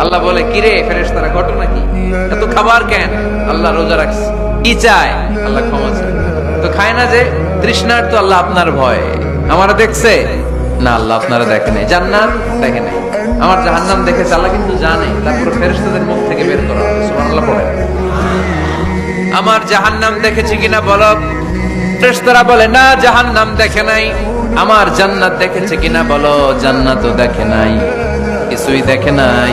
আল্লাহ বলে, কিরে ফেরেশতারা, ঘটনা কি? এত খাবার কেন? আল্লাহ রোজা রাখছে। কি চায়? আল্লাহ ক্ষমা চায়। তো খায় না যে, তৃষ্ণার তো আল্লাহ আপনার ভয়। আমারা দেখছে? না, আল্লাহ আপনারা দেখে নাই। জান্নাত দেখে নাই। আমার জাহান্নাম দেখেছে, আল্লাহ কিন্তু জানে। তারপরে ফেরেশতাদের মুখ থেকে বের করা সুবহানাল্লাহ পড়ে আমার জাহান্নাম দেখেছি কিনা বলো? ফেরেশতারা বলে, না, জাহান্নাম দেখে নাই। আমার জান্নাত দেখেছে কিনা বলো? জান্নাতও দেখে নাই। কিছুই দেখে নাই।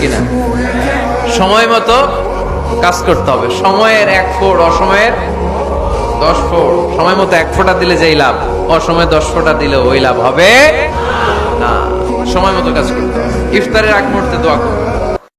কিনা? সময় মতো কাজ করতে হবে। সময়ের এক ফোড়, অসময়ের দশ ফোড়। সময় মতো এক ফোঁটা দিলে যেই লাভ, অসময়ে দশ ফোঁটা দিলে ওই লাভ হবে না। সময় মতো কাজ করতে হবে। ইফতারের আগ মুহূর্তে দোয়া করবে